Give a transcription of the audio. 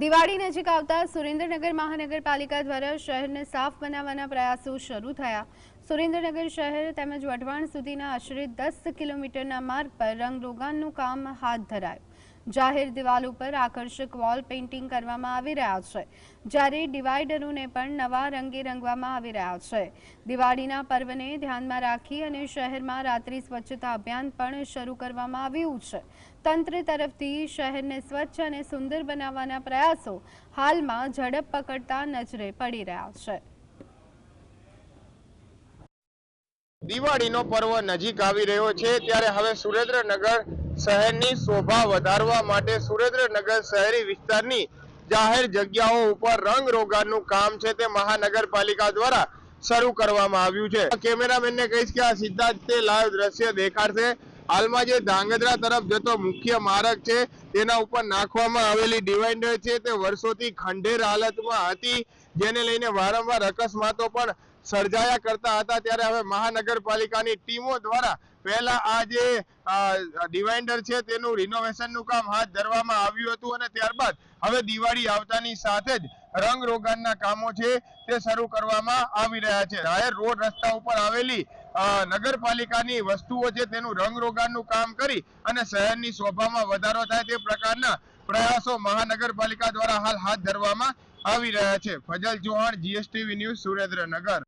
દિવાળી નજીક આવતા સુરેન્દ્રનગર મહાનગરપાલિકા દ્વારા શહેરને સાફ બનાવવાના પ્રયાસો શરૂ થયા. સુરેન્દ્રનગર શહેર તેમજ વઢવાણ સુધીના આશરે દસ કિલોમીટરના માર્ગ પર રંગરોગાનનું કામ હાથ ધરાયું. જાહેર દિવાલ ઉપર આકર્ષક વોલ પેઇન્ટિંગ કરવામાં આવી રહ્યા છે. જ્યારે ડિવાઈડરોને પણ નવા રંગે રંગવામાં આવી રહ્યા છે. દિવાળીના પર્વને ધ્યાનમાં રાખી અને શહેરમાં રાત્રિ સ્વચ્છતા અભિયાન પણ શરૂ કરવામાં આવ્યું છે. તંત્ર તરફથી શહેરને સ્વચ્છ અને સુંદર બનાવવાના પ્રયાસો હાલમાં ઝડપ પકડતા નજરે પડી રહ્યા છે. દિવાળીનો પર્વ નજીક આવી રહ્યો છે. ત્યારે હવે સુરેન્દ્રનગર શહેરની શોભા વધારવા માટે સુરેન્દ્રનગર શહેરી વિસ્તારની જાહેર જગ્યાઓ ઉપર રંગ રોગાનનું કામ છે તે મહાનગરપાલિકા દ્વારા શરૂ કરવામાં આવ્યું છે. કેમેરામેનને કહીશ કે આ સીધા જ તે લાઈવ દ્રશ્ય દેખાડશે. હાલમાં જે ધાંગધ્રા તરફ જતો મુખ્ય માર્ગ છે, તેના ઉપર નાખવામાં આવેલી ડિવાઈડર છે તે વર્ષોથી ખંડેર હાલતમાં હતી, જેને લઈને વારંવાર અકસ્માતો પણ સર્જાયા કરતા હતા ત્યારે હવે મહાનગરપાલિકાની ટીમો દ્વારા પહેલા આ જે ડિવાઇન્ડર છે તેનું રિનોવેશનનું કામ હાથ ધરવામાં આવ્યું હતું અને ત્યારબાદ હવે દિવાળી આવતાની સાથે જ રંગ રોગાનના કામો છે તે શરૂ કરવામાં આવી રહ્યા છે. જાહેર રોડ રસ્તા ઉપર આવેલી નગરપાલિકાની વસ્તુઓ છે તેનું રંગ રોગાનનું કામ કરી અને શહેરની શોભામાં વધારો થાય તે પ્રકારના પ્રયાસો મહાનગરપાલિકા દ્વારા હાલ હાથ ધરવામાં આવી રહ્યા છે. Fazal Chauhan, GSTV news Surendranagar.